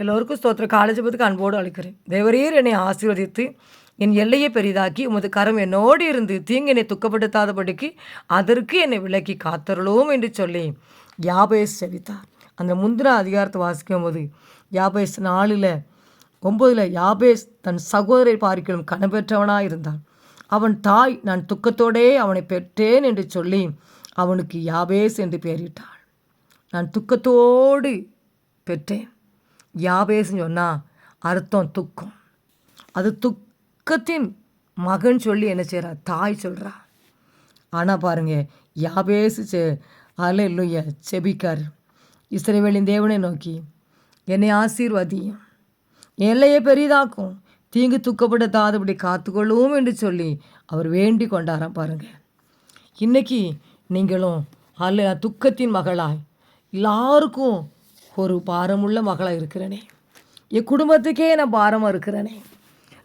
எல்லோருக்கும் ஸ்தோத்திர காலேஜபத்துக்கு அன்போடு அழைக்கிறேன். தேவரீர் என்னை ஆசீர்வதித்து என் எல்லையை பெரிதாக்கி உமது கரம் என்னோடு இருந்து தீங்கு என்னை துக்கப்படுத்தாதபடிக்கு அதற்கு என்னை விலக்கி காத்தருளோம் என்று சொல்லி யாபேஸ் செவித்தார் அந்த முந்தின அதிகாரத்தை வாசிக்கும் போது யாபேஸ் நாலில் ஒம்பதில் யாபேஸ் தன் சகோதரை பார்க்கலும் கனபெற்றவனாக இருந்தான். அவன் தாய் நான் துக்கத்தோடே அவனை பெற்றேன் என்று சொல்லி அவனுக்கு யாபேஸ் என்று பெயரிட்டாள். நான் துக்கத்தோடு பெற்றேன். யாபேஸ்ன்னு சொன்னால் அர்த்தம் துக்கம். அது துக்கத்தின் மகன் சொல்லி என்ன செய்கிறா தாய் சொல்கிறா ஆனால் பாருங்க யாபேசு செ அல இல்லையா செபிக்கார். இஸ்ரேவேலின் தேவனை நோக்கி என்னை ஆசீர்வாதியும். எல்லையை பெரிதாக்கும். தீங்கு துக்கப்படுத்தாதபடி காத்துக்கொள்ளுவோம் என்று சொல்லி அவர் வேண்டி கொண்டாராம் பாருங்கள் இன்னைக்கு நீங்களும் அல்ல துக்கத்தின் மகளாய் எல்லாருக்கும் ஒரு பாரமுள்ள மகளாக இருக்கிறேனே. என் குடும்பத்துக்கே நான் பாரமாக இருக்கிறேனே.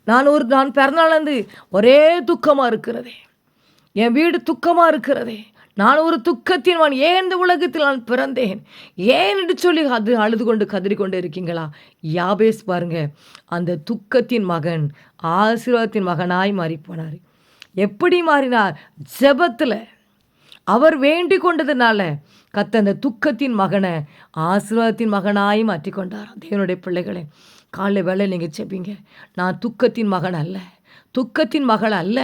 நான் ஒரு நான் பிறந்தாலேருந்து ஒரே துக்கமாக இருக்கிறதே. என் வீடு துக்கமாக இருக்கிறதே. நான் ஒரு துக்கத்தின் வான் ஏன் இந்த உலகத்தில் நான் பிறந்தேன்? ஏன் என்று சொல்லி அது அழுது கொண்டு கதறி கொண்டு இருக்கீங்களா? யாபேஸ் பாருங்க அந்த துக்கத்தின் மகன் ஆசீர்வாதத்தின் மகனாய் மாறி போனார். எப்படி மாறினார்? ஜெபத்தில் அவர் வேண்டி கொண்டதுனால கத்த அந்த துக்கத்தின் மகனை ஆசீர்வாதத்தின் மகனாய் மாற்றிக்கொண்டாராம். தேவனுடைய பிள்ளைகளே காலை வேலை நீங்கள் செப்பீங்க நான் துக்கத்தின் மகன் அல்ல. துக்கத்தின் மகள் அல்ல.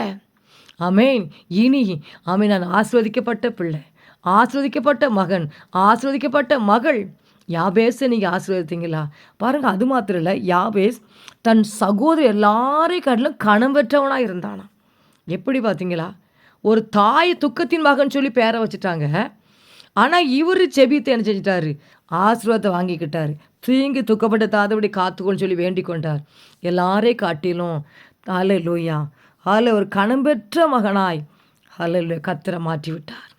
அமேன் இனி அமே நான் ஆஸ்வதிக்கப்பட்ட பிள்ளை ஆஸ்வதிக்கப்பட்ட மகன் ஆஸ்வதிக்கப்பட்ட மகள். யாபேஸை நீங்கள் ஆசீர்வதித்தீங்களா? பாருங்கள் அது மாத்திரம் இல்லை. யாபேஸ் தன் சகோதரி எல்லாரையும் கடலும் கணம் பெற்றவனாக இருந்தானா எப்படி பார்த்தீங்களா? ஒரு தாய் துக்கத்தின் மகன் சொல்லி பேரை வச்சுட்டாங்க. ஆனால் இவர் செபித்து என்ன செஞ்சிட்டாரு? ஆசீர்வாதத்தை வாங்கிக்கிட்டார். தீங்கு துக்கப்பட்ட காத்துக்கொண்டு சொல்லி வேண்டிக் கொண்டார். எல்லாரையும் காட்டிலும் ஆலை லூயா ஆலை ஒரு கணம் பெற்ற மகனாய் ஆலை கத்திர மாற்றி விட்டார்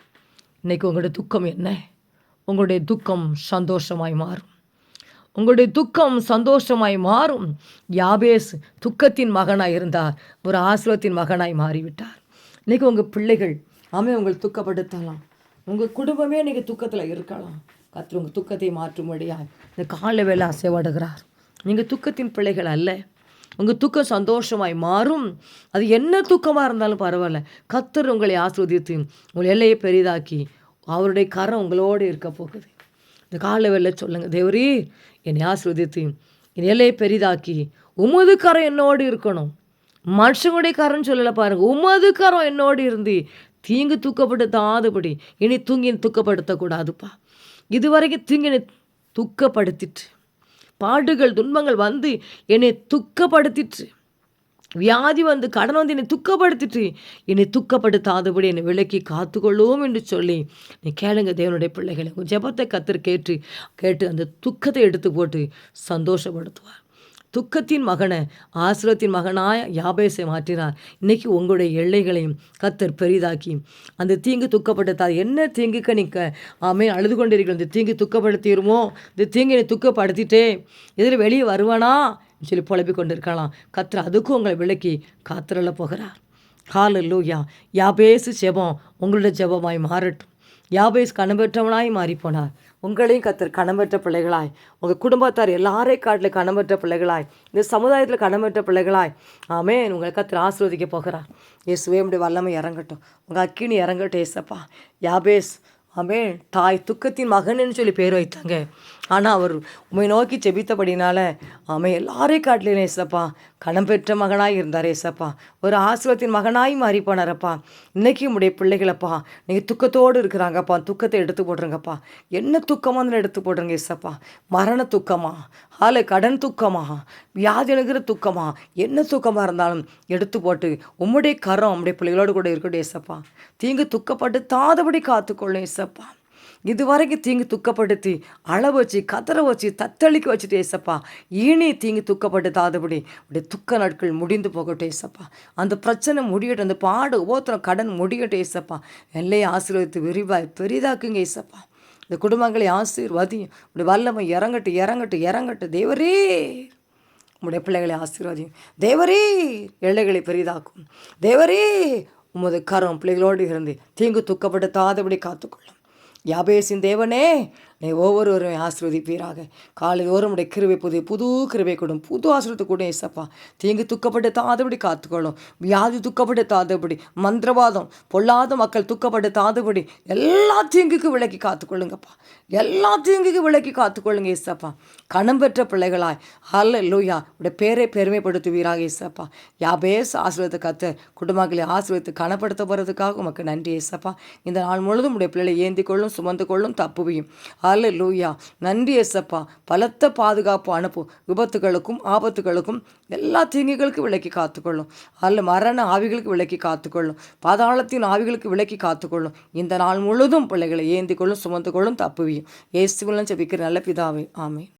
இன்றைக்கு உங்களுடைய துக்கம் என்ன? உங்களுடைய துக்கம் சந்தோஷமாய் மாறும். உங்களுடைய துக்கம் சந்தோஷமாய் மாறும். யாபேஸ் துக்கத்தின் மகனாய் இருந்தார். ஒரு ஆசிரத்தின் மகனாய் மாறிவிட்டார். இன்றைக்கி உங்கள் பிள்ளைகள் ஆமே உங்களை துக்கப்படுத்தலாம். உங்கள் குடும்பமே இன்றைக்கி துக்கத்தில் இருக்கலாம். கத்திர உங்கள் துக்கத்தை மாற்றும்படியாக இந்த கால வேலை அசைவாடுகிறார் நீங்கள் துக்கத்தின் பிள்ளைகள் அல்ல. உங்கள் துக்கம் சந்தோஷமாய் மாறும். அது என்ன துக்கமாக இருந்தாலும் பரவாயில்ல. கத்தர் உங்களை ஆஸ்வதித்து உங்கள் எல்லையை பெரிதாக்கி அவருடைய கரம் உங்களோடு இருக்க போகுது. இந்த கால வெளில சொல்லுங்கள் தேவரி என்னை ஆஸ்வதித்து என் எல்லையை பெரிதாக்கி உமது கரம் என்னோடு இருக்கணும். மனுஷங்களுடைய கரம் சொல்லலை பாருங்கள் உமது கரம் என்னோடு இருந்து. தீங்கு துக்கப்படுத்தாதபடி. இனி தூங்கி துக்கப்படுத்தக்கூடாதுப்பா. இதுவரைக்கும் தீங்கினை துக்கப்படுத்திட்டு பாடுகள் துன்பங்கள் வந்து என்னை துக்கப்படுத்திட்டு வியாதி வந்து கடன் வந்து என்னை துக்கப்படுத்திட்டு என்னை துக்கப்படுத்தாதபடி என்னை விலக்கி காத்துக்கொள்ளுவோம் என்று சொல்லி நீ கேளுங்க தேவனுடைய பிள்ளைகளை. உங்கள் ஜெபத்தை கத்திர கேட்டு கேட்டு அந்த துக்கத்தை எடுத்து போட்டு சந்தோஷப்படுத்துவார். துக்கத்தின் மகனை ஆசிரத்தின் மகனாய் யாபேசை மாற்றினார். இன்னைக்கு உங்களுடைய எல்லைகளையும் கத்தர் பெரிதாக்கி அந்த தீங்கு துக்கப்படுத்தாது. என்ன தீங்குக்க நீக்க ஆமே அழுது கொண்டிருக்கிறோம் இந்த தீங்கு துக்கப்படுத்திடுமோ இந்த தீங்கினை துக்கப்படுத்திட்டே இதில் வெளியே வருவானா? சொல்லி புலப்பிக் கொண்டிருக்கலாம். கத்தர் அதுக்கும் உங்களை விளக்கி காத்திரல போகிறார். கால லூயா யாபேசு ஜெபம் உங்களுடைய ஜெபமாய் மாறட்டும். யாபேஸ் கணபெற்றவனாய் மாறிப்போனார். உங்களையும் கத்தர் கணம்பெற்ற பிள்ளைகளாய். உங்கள் குடும்பத்தார் எல்லாரையும் காட்டில் கணம்பெற்ற பிள்ளைகளாய். இந்த சமுதாயத்தில் கணம்பெற்ற பிள்ளைகளாய். ஆமே உங்களை கத்தர் ஆசிர்வதிக்க போகிறார். இயேசுவே உடைய வல்லமை இறங்கட்டும். உங்கள் அக்கினி இறங்கட்டும் ஏசப்பா. யாபேஸ் அவன் தாய் துக்கத்தின் மகன்னு சொல்லி பேர் வைத்தாங்க. ஆனால் அவர் உண்மை நோக்கி செபித்தபடினால அவன் எல்லாரையும் காட்டிலேனே ஏசப்பா. கணம் பெற்ற மகனாய் இருந்தார் ஏசப்பா. ஒரு ஆசிரியத்தின் மகனாய் மாறி போனாரப்பா. இன்றைக்கி உடைய பிள்ளைகளப்பா நீங்கள் துக்கத்தோடு இருக்கிறாங்கப்பா. துக்கத்தை எடுத்து போடுறங்கப்பா என்ன துக்கமாக அதில் எடுத்து போடுறங்க ஏசப்பா. மரண துக்கமா? ஆல கடன் துக்கமா? வியாதி துக்கமா? என்ன துக்கமாக இருந்தாலும் எடுத்து போட்டு உம்முடைய கரம் உம்முடைய பிள்ளைகளோடு கூட இருக்கட்டும் ஏசப்பா. தீங்கு துக்கப்பட்டு தாதபடி காத்துக்கொள்ளும் ஏசப்பா. இதுவரைக்கும் தீங்கு துக்கப்படுத்தி அள வச்சு கதற வச்சு தத்தளிக்க வச்சுட்டு ஏசப்பா. இனி தீங்கு துக்கப்படுத்தாதபடி உடைய துக்க நாட்கள் முடிந்து போகட்டும் ஏசப்பா. அந்த பிரச்சனை முடியட்டும் அந்த பாடு ஒவ்வொருத்தரும் கடன் முடியட்டும் ஏசப்பா. எல்லையை ஆசீர்வதித்து விரிவாய் பெரிதாக்குங்க ஏசப்பா. இந்த குடும்பங்களை ஆசீர்வாதியும் உடைய வல்லமை இறங்கட்டு இறங்கட்டு இறங்கட்டு தேவரே உடைய பிள்ளைகளை ஆசீர்வாதியும். தேவரே எல்லைகளை பெரிதாக்கும். தேவரே உமது கரம் பிள்ளைகளோடு இருந்து தீங்கு துக்கப்படுத்தாதபடி காத்துக்கொள்ளும். யாபேசின் தேவனே நீ ஒவ்வொருவரையும் ஆசிர்வதிப்பீராக. காலையோரம் உடைய கிருவை புதிய புது கிருவை கொடும். புது ஆசிரியத்தை கூட இசப்பா தீங்கு துக்கப்படுத்தாதபடி காத்துக்கொள்ளும். வியாதி துக்கப்படுத்தாதபடி மந்திரவாதம் பொல்லாத மக்கள் துக்கப்படுத்தாதபடி எல்லா தீங்குக்கு விலக்கி காத்துக்கொள்ளுங்கப்பா. எல்லா தீங்குக்கு விலக்கி காத்துக்கொள்ளுங்க இசப்பா கணம் பெற்ற பிள்ளைகளாய். அல்ல லூயா உடைய பேரை பெருமைப்படுத்துவீராக இசப்பா யாபேஸ் ஆசிரியத்தை கத்து குடும்பங்களை ஆசிரியத்து கனப்படுத்த போகிறதுக்காக உமக்கு நன்றி இசப்பா இந்த நாள் முழுதும் உடைய பிள்ளைகளை ஏந்தி கொள்ளும் சுமந்து கொள்ளும் தப்புவியும். ஹால லூயா நன்றி ஏசப்பா பலத்த பாதுகாப்பு அனுப்பும் விபத்துகளுக்கும் ஆபத்துகளுக்கும் எல்லா தீங்குகளுக்கும் விலக்கி காத்துக்கொள்ளும். அல்ல மரண ஆவிகளுக்கு விலக்கி காத்துக்கொள்ளும். பாதாளத்தின் ஆவிகளுக்கு விலக்கி காத்துக்கொள்ளும். இந்த நாள் முழுதும் பிள்ளைகளை ஏந்தி கொள்ளும் சுமந்து கொள்ளும் தப்புவியும். ஏசுகளும் செபிக்கிற நல்ல பிதாவே. ஆமே